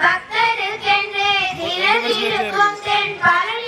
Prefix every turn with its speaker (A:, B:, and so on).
A: பக்தருக்கென்று திறந்திருக்கும் தென் பலன்